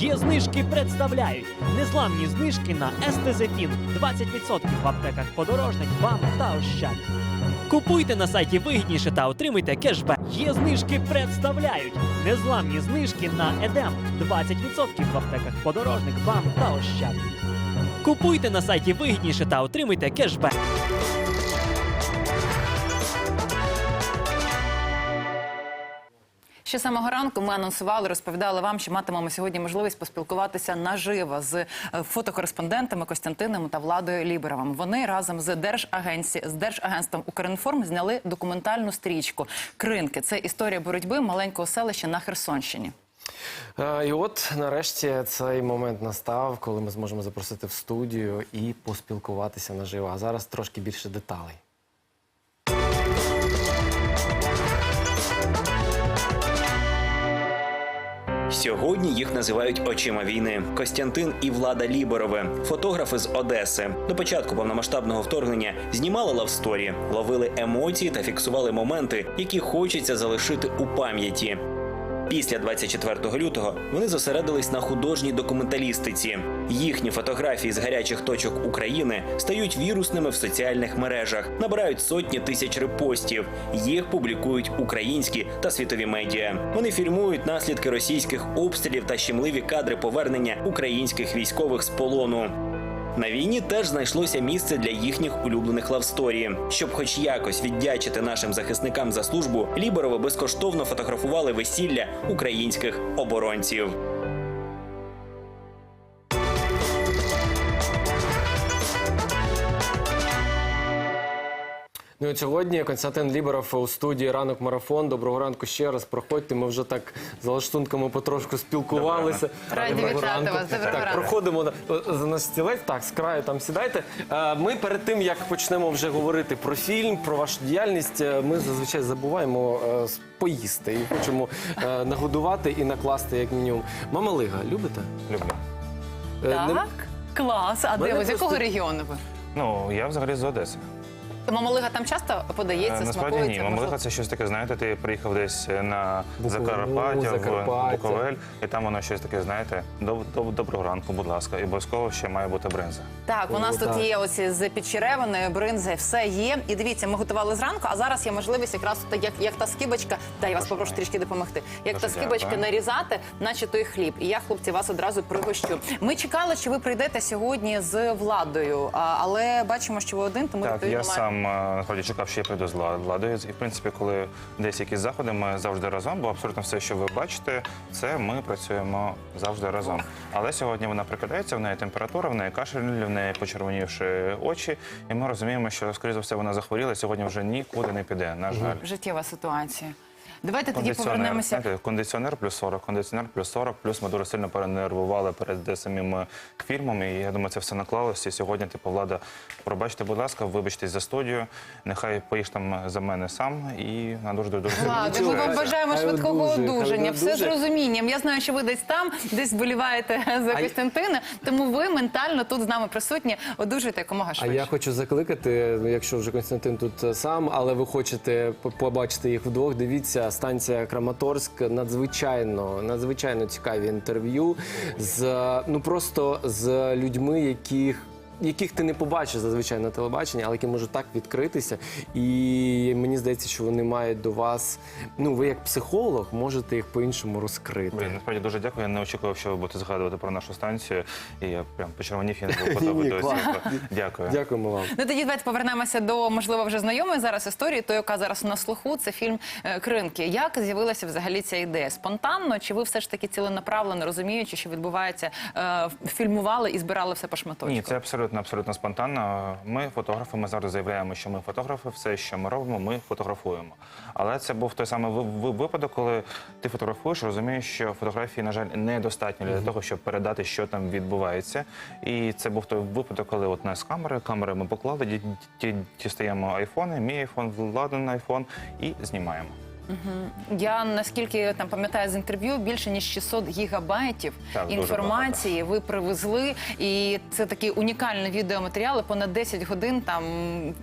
Є знижки представляють незламні знижки на естезефін 20% в аптеках подорожник, вам та ощад. Купуйте на сайті вигідніше та отримуйте кешбек. Є знижки представляють незламні знижки на едем 20% в аптеках подорожник, вам та ощад. Купуйте на сайті вигідніше та отримуйте кешбек. Ще самого ранку ми анонсували, розповідали вам, що матимемо сьогодні можливість поспілкуватися наживо з е, фотокореспондентами Костянтином та Владою Ліберовим. Вони разом з Держагенці з Держагентством Укрінформ зняли документальну стрічку Кринки. Це історія боротьби маленького селища на Херсонщині. Е, І от нарешті цей момент настав, коли ми зможемо запросити в студію і поспілкуватися наживо. А зараз трошки більше деталей. Сьогодні їх називають очима війни. Костянтин і Влада Ліберови, фотографи з Одеси. До початку повномасштабного вторгнення знімали лавсторі, ловили емоції та фіксували моменти, які хочеться залишити у пам'яті. Після 24 лютого вони зосередились на художній документалістиці. Їхні фотографії з гарячих точок України стають вірусними в соціальних мережах, набирають сотні тисяч репостів. Їх публікують українські та світові медіа. Вони фільмують наслідки російських обстрілів та щемливі кадри повернення українських військових з полону. На війні теж знайшлося місце для їхніх улюблених лавсторі. Щоб хоч якось віддячити нашим захисникам за службу, Ліберови безкоштовно фотографували весілля українських оборонців. Ну і сьогодні Константин Ліберов у студії ранок марафон. Доброго ранку ще раз. Проходьте. Ми вже так за лаштунками потрошку спілкувалися. Раді Доброго вітати ранку. вас. Доброго так, ранку. проходимо за наш стілець. Так, з краю там сідайте. Е, Ми перед тим як почнемо вже говорити про фільм, про вашу діяльність, е, ми зазвичай забуваємо е, поїсти і хочемо нагодувати і накласти як мінімум. Мама Лига, любите? Люблю. Не- Так, клас. А де ви з якого регіону ви? Ну, я взагалі з Одеси. Мамалига там часто подається, Е, Насправді ні. смакується? Мамалиха можливо? це щось таке, знаєте, ти приїхав десь на Буковель, Закарпаття, Закарпаття. в Буковель, і там воно щось таке, знаєте, «Доб- доб- доброго ранку, будь ласка. І обов'язково ще має бути бринза. Так, у нас О, тут так. є оці з підчеревиною, бринзи, все є. І дивіться, ми готували зранку, а зараз є можливість якраз от як, як та скибочка, дай я вас попрошу трішки допомогти. Як Дуже та скибочка дякую. нарізати, наче той хліб. І я, хлопці, вас одразу пригощу. Ми чекали, що ви прийдете сьогодні з владою, а, але бачимо, що ви один, тому Так, відповідно я сам е, насправді чекав, що я прийду з Вла- владою. І в принципі, коли десь якісь заходи, ми завжди разом, бо абсолютно все, що ви бачите, це ми працюємо завжди разом. Але сьогодні вона прикидається, в неї температура, в неї кашель, в неї почервонівши очі, і ми розуміємо, що скоріше за все вона захворіла. Сьогодні вже нікуди не піде. На жаль. життєва ситуація. Давайте тоді повернемося. знаєте, кондиціонер плюс 40, кондиціонер плюс 40, плюс ми дуже сильно перенервували перед е, самим е, фільмом. І я думаю, це все наклалося. І сьогодні, типу, влада, пробачте, будь ласка, вибачтесь за студію. Нехай поїж там за мене сам і на дуже дуже Ладно, ми вам бажаємо швидкого одужання. Все з розумінням. Я знаю, що ви десь там, десь вболіваєте за Костянтина, тому ви ментально тут з нами присутні. Одужуйте якомога А я хочу закликати, якщо вже Константин тут е, сам, але ви хочете побачити їх вдвох. Дивіться, станція Краматорськ надзвичайно, надзвичайно цікаві інтерв'ю з ну просто з людьми, яких. Яких ти не побачиш зазвичай на телебаченні, але які можуть так відкритися, і мені здається, що вони мають до вас. Ну, ви як психолог можете їх по-іншому розкрити. Блін, насправді дуже дякую. Я не очікував, що ви будете згадувати про нашу станцію. І я прям почервонів я не був готовий до клас. цього. Дякую. Дякуємо вам. Ну тоді давайте повернемося до можливо вже знайомої зараз історії, то яка зараз на слуху. Це фільм е, Кринки. Як з'явилася взагалі ця ідея? Спонтанно чи ви все ж таки ціленаправлено розуміючи, що відбувається, е, фільмували і збирали все по шматочку? Ні, це абсолютно абсолютно спонтанно. Ми фотографи, ми завжди заявляємо, що ми фотографи, все, що ми робимо, ми фотографуємо. Але це був той самий ви- ви- випадок, коли ти фотографуєш, розумієш, що фотографії, на жаль, недостатньо для того, щоб передати, що там відбувається. І це був той випадок, коли от нас камери, камери ми поклали, ді- ді- дістаємо айфони, мій айфон, владен айфон і знімаємо. Я наскільки там пам'ятаю з інтерв'ю, більше ніж 600 гігабайтів Так, дуже інформації ви привезли, і це такий унікальний відеоматеріал, і понад 10 годин там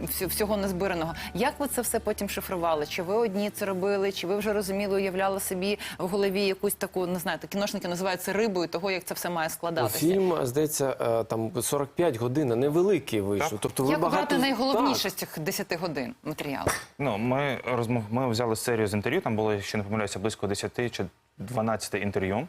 всю- всього незбираного. Як ви це все потім шифрували? Чи ви одні це робили? Чи ви вже розуміли, уявляли собі в голові якусь таку, не знаю, кіношники називають це рибою того, як це все має складатися? Фільм, здається, е, там 45 годин, а невеликий вийшов. Так. Тобто ви Як багато обрати найголовніше Так. з цих 10 годин матеріалу? Ну, ми розмов... ми взяли серію з інтерв'ю. Там було, якщо не помиляюся, близько 10 чи 12 інтерв'ю.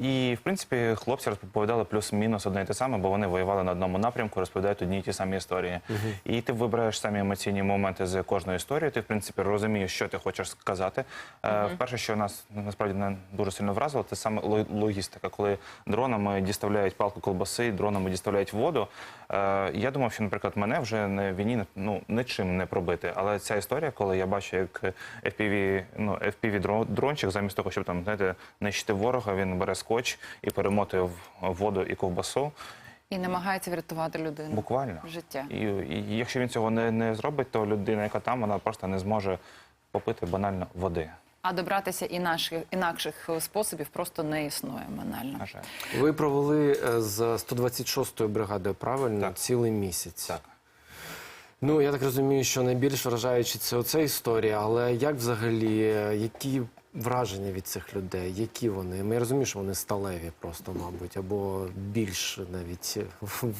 І в принципі хлопці розповідали плюс-мінус одне і те саме, бо вони воювали на одному напрямку, розповідають одні і ті самі історії. І ти вибираєш самі емоційні моменти з кожної історії. Ти в принципі розумієш, що ти хочеш сказати. Е, Вперше, що нас насправді не дуже сильно вразило, це саме ло- логістика, коли дронами діставляють палку колбаси, дронами діставляють воду. Е, Я думав, що, наприклад, мене вже на війні ну нічим не пробити. Але ця історія, коли я бачу, як FPV, ну, FPV дро- дрончик, замість того, щоб там знаєте, нищити ворога, він бере скотч і перемотує в воду і ковбасу. І намагається врятувати людину. Буквально. Життя. І, і якщо він цього не, не зробить, то людина, яка там, вона просто не зможе попити банально води. А добратися інакших, інакших способів просто не існує банально. На жаль. Ви провели е, з 126-ю бригадою правильно Так. цілий місяць. Так. Ну я так розумію, що найбільш вражаючи це оця історія, але як взагалі, е, які враження від цих людей? Які вони? Я розумію, що вони сталеві просто, мабуть, або більш навіть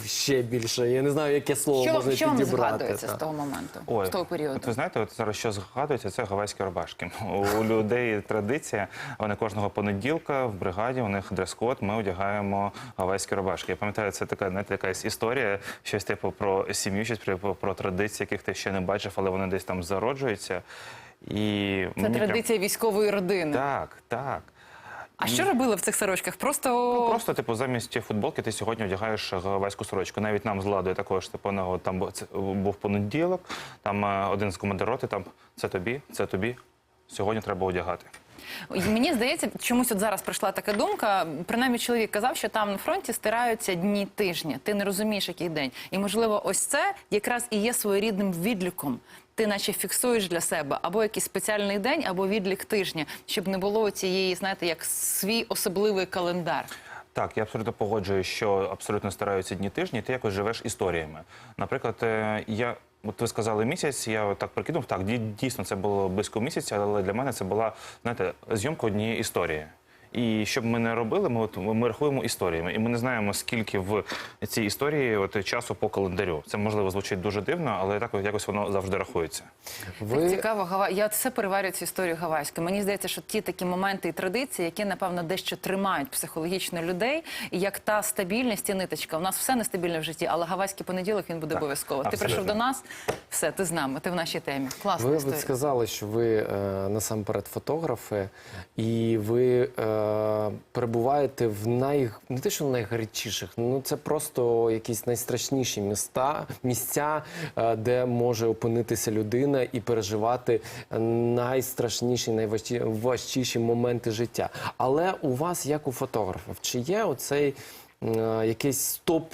ще більше. Я не знаю, яке слово Що, можна що вам підібрати. згадується з того моменту, Ой, з того періоду? От ви знаєте, от зараз що згадується, це гавайські рубашки. У людей традиція. Вони кожного понеділка в бригаді, у них дрес-код, ми одягаємо гавайські рубашки. Я пам'ятаю, це така знаєте, якась історія, щось типу про сім'ю, щось про, про традиції, яких ти ще не бачив, але вони десь там зароджуються. І Це мені прям- традиція військової родини. Так, так. А що робили в цих сорочках? Просто, Ну, просто, типу, замість футболки ти сьогодні одягаєш гавайську сорочку. Навіть нам з Ладою також, типу, там це був понеділок, там е, один з командир роти, там це тобі, це тобі. Сьогодні треба одягати. Мені здається, чомусь от зараз прийшла така думка. Принаймні, чоловік казав, що там на фронті стираються дні тижня. Ти не розумієш, який день. І можливо, ось це якраз і є своєрідним відліком. Ти наче фіксуєш для себе або якийсь спеціальний день, або відлік тижня, щоб не було цієї, знаєте, як свій особливий календар. Так, я абсолютно погоджуюсь, що абсолютно стараються дні тижні, ти якось живеш історіями. Наприклад, е, я. От ви сказали місяць, я так прикинув. Так, дій- дійсно це було близько місяця, але для мене це була знаєте, зйомка однієї історії. І щоб ми не робили, ми от ми рахуємо історіями, і ми не знаємо, скільки в цій історії от часу по календарю. Це можливо звучить дуже дивно, але так якось воно завжди рахується. Так Ви цікаво, Гава... я все переварюю цю історію гавайську. Мені здається, що ті такі моменти і традиції, які напевно дещо тримають психологічно людей, і як та стабільність і ниточка. У нас все нестабільне в житті, але гавайський понеділок він буде Так, обов'язково. Ти прийшов до нас, все, ти з нами, ти в нашій темі. Класна Ви історія. от сказали, що ви е, насамперед фотографи, і ви е, перебуваєте в най не те, що найгарячіших, ну це просто якісь найстрашніші міста, місця, е, де може опинитися людина і переживати найстрашніші, найважчіші моменти життя. Але у вас, як у фотографів, чи є оцей е, якийсь стоп?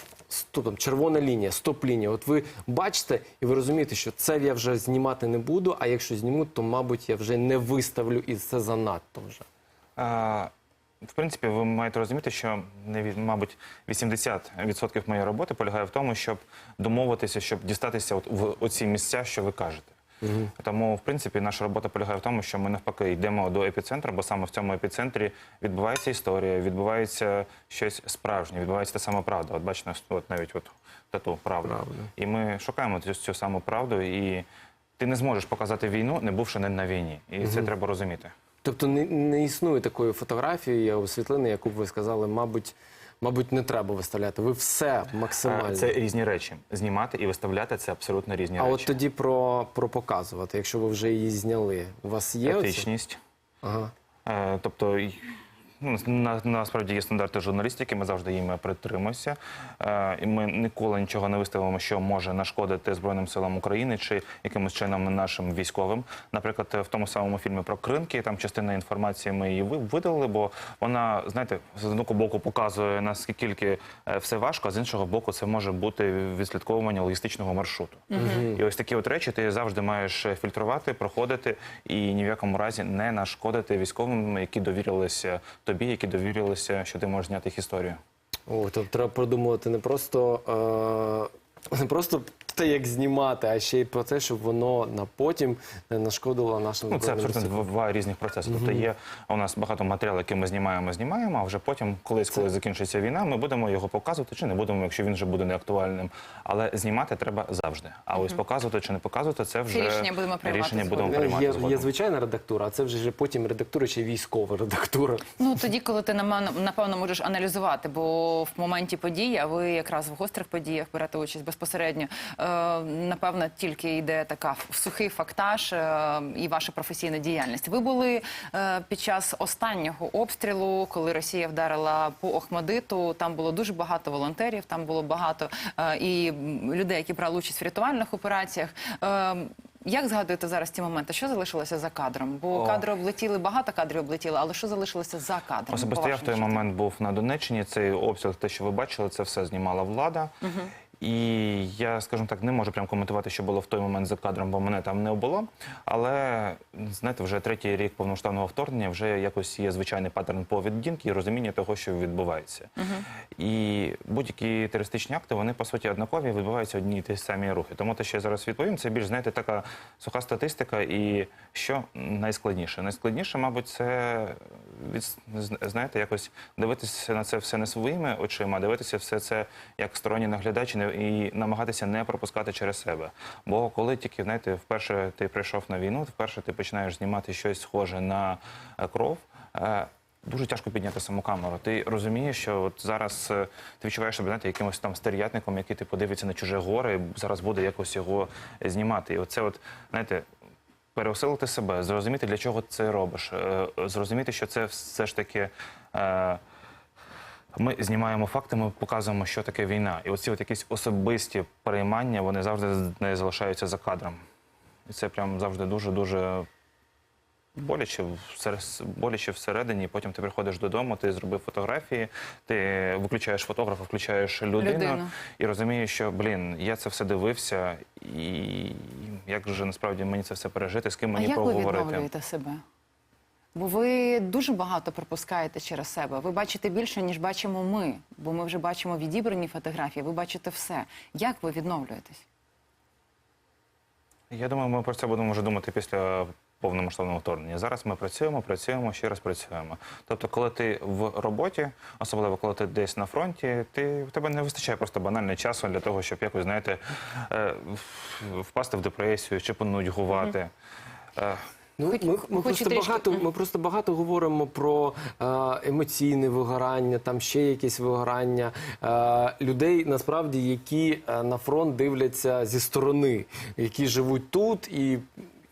Там, червона лінія, стоп-лінія. От ви бачите і ви розумієте, що це я вже знімати не буду, а якщо зніму, то, мабуть, я вже не виставлю і це занадто вже. В принципі, ви маєте розуміти, що не мабуть 80% моєї роботи полягає в тому, щоб домовитися, щоб дістатися от в оці місця, що ви кажете. Тому, в принципі, наша робота полягає в тому, що ми навпаки йдемо до епіцентру, бо саме в цьому епіцентрі відбувається історія, відбувається щось справжнє, відбувається та сама правда. От бачите, от навіть от тату правда. Правда. І ми шукаємо цю, цю саму правду, і ти не зможеш показати війну, не бувши не на війні. І це треба розуміти. Тобто не, не існує такої фотографії або світлини, яку б ви сказали, мабуть, мабуть, не треба виставляти. Ви все максимально. Це різні речі. Знімати і виставляти це абсолютно різні А речі. от тоді про, про показувати, якщо ви вже її зняли. У вас є оце? етичність. Ага. Е, тобто, Ну, на, насправді є стандарти журналістики, ми завжди їм притримуємося. Е, і ми ніколи нічого не виставимо, що може нашкодити Збройним силам України чи якимось чином нашим військовим. Наприклад, в тому самому фільмі про кринки, там частина інформації ми її ви- видалили, бо вона, знаєте, з одного боку показує наскільки е, все важко, а з іншого боку, це може бути відслідковування логістичного маршруту. І ось такі от речі ти завжди маєш фільтрувати, проходити і ні в якому разі не нашкодити військовим, які довірилися тобі, які довірилися, що ти можеш зняти їх історію. О, тобто треба продумувати не просто, е, не просто те, як знімати, а ще й про те, щоб воно на потім не нашкодило нашим Ну, це Збройним абсолютно Силам. два, два різних процеси. Тобто є у нас багато матеріалу, який ми знімаємо, знімаємо, а вже потім, колись, коли закінчиться війна, ми будемо його показувати чи не будемо, якщо він вже буде неактуальним. Але знімати треба завжди. А ось показувати чи не показувати, це вже рішення будемо приймати рішення будемо приймати Є, згодом. є звичайна редактура, а це вже потім редактура чи військова редактура. Ну тоді, коли ти напевно, напевно можеш аналізувати, бо в моменті події, а ви якраз в гострих подіях берете участь безпосередньо. Е, напевно, тільки йде така сухий фактаж е, і ваша професійна діяльність. Ви були е, під час останнього обстрілу, коли Росія вдарила по Охмадиту. Там було дуже багато волонтерів, там було багато е, і людей, які брали участь в рятувальних операціях. Е, як згадуєте зараз ці моменти? Що залишилося за кадром? Бо О. кадри облетіли, багато кадрів облетіли, але що залишилося за кадром? Особисто я в той момент був на Донеччині. Цей обстріл, те, що ви бачили, це все знімала влада. І я, скажімо так, не можу прям коментувати, що було в той момент за кадром, бо мене там не було. Але знаєте, вже третій рік повноштабного вторгнення вже якось є звичайний паттерн поведінки і розуміння того, що відбувається. І будь-які терористичні акти, вони по суті однакові, відбуваються одні і ті самі рухи. Тому те, що я зараз відповім, це більш знаєте, така суха статистика. І що найскладніше? Найскладніше, мабуть, це від, знаєте, якось дивитися на це все не своїми очима, а дивитися все це як сторонній наглядач і намагатися не пропускати через себе. Бо коли тільки знаєте, вперше ти прийшов на війну, вперше ти починаєш знімати щось схоже на е, кров. е, Дуже тяжко підняти саму камеру. Ти розумієш, що от зараз е, ти відчуваєш себе знаєте, якимось там стерв'ятником, який ти подивиться на чуже горе, і зараз буде якось його знімати. І оце, от знаєте, переосилити себе, зрозуміти, для чого ти це робиш, зрозуміти, що це все ж таки. Ми знімаємо факти, ми показуємо, що таке війна. І оці от якісь особисті переймання, вони завжди не залишаються за кадром. І це прям завжди дуже-дуже боляче, боляче всередині. Потім ти приходиш додому, ти зробив фотографії, ти виключаєш фотографа, включаєш людину, Людину. і розумієш, що блін, я це все дивився, і як же насправді мені це все пережити, з ким А мені як ви відновлюєте себе? Бо ви дуже багато пропускаєте через себе. Ви бачите більше, ніж бачимо ми. Бо ми вже бачимо відібрані фотографії, ви бачите все. Як ви відновлюєтесь? Я думаю, ми про це будемо вже думати після повномасштабного вторгнення. Зараз ми працюємо, працюємо, ще раз працюємо. Тобто, коли ти в роботі, особливо коли ти десь на фронті, ти в тебе не вистачає просто банально часу для того, щоб якось знаєте е, впасти в депресію чи понудьгувати. Е, Ну, Хоч- ми, ми, просто трішки- багато, ми просто багато говоримо про е, емоційне вигорання, там ще якісь вигорання е, людей, насправді, які е, на фронт дивляться зі сторони, які живуть тут і.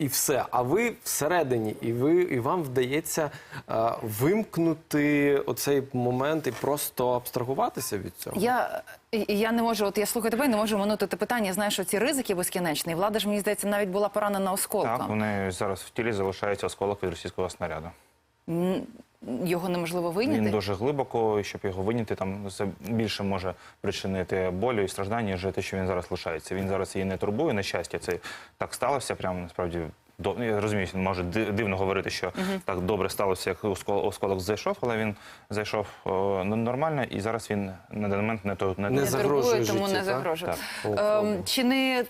І все, а ви всередині, і ви і вам вдається е, вимкнути оцей момент і просто абстрагуватися від цього. Я, і- я не можу, от я слухаю тебе, і не можу минути те питання. Я знаю, що ці ризики безкінечні. Влада ж мені здається, навіть була поранена осколком. так, вони зараз в тілі залишається осколок від російського снаряду. М, Його неможливо вийняти. Він дуже глибоко, щоб його виняти, там це більше може причинити болю і страждання, ніж те, що він зараз лишається. Він зараз її не турбує, на щастя. Це так сталося. Прямо насправді до я розумію, може дивно говорити, що так добре сталося, як оскол- осколок зайшов, але він зайшов о, нормально, і зараз він на даний момент не то не, Не не загрожує турбує, тому життю, не так? загрожує. Так. Ем, чи не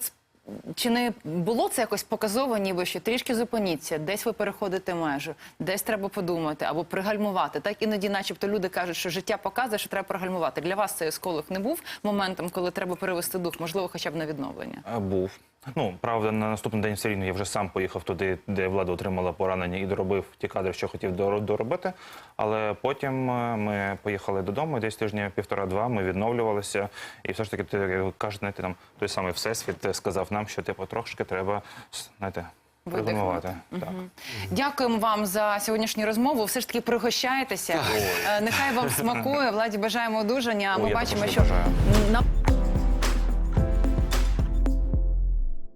чи не було це якось показово, ніби що трішки зупиніться, десь ви переходите межу, десь треба подумати або пригальмувати. Так іноді, начебто, люди кажуть, що життя показує, що треба пригальмувати. Для вас цей осколок не був моментом, коли треба перевести дух, можливо, хоча б на відновлення. А Був. Ну, правда, на наступний день все рівно я вже сам поїхав туди, де влада отримала поранення і доробив ті кадри, що хотів доробити. Але потім е, ми поїхали додому, десь тижня півтора-два ми відновлювалися. І все ж таки, ти як кажуть, знаєте, там той самий всесвіт сказав нам, що типу трошки треба знаєте. Так. Дякуємо вам за сьогоднішню розмову. Все ж таки пригощайтеся. Е, Нехай вам смакує. Владі бажаємо одужання. Ми бачимо, що на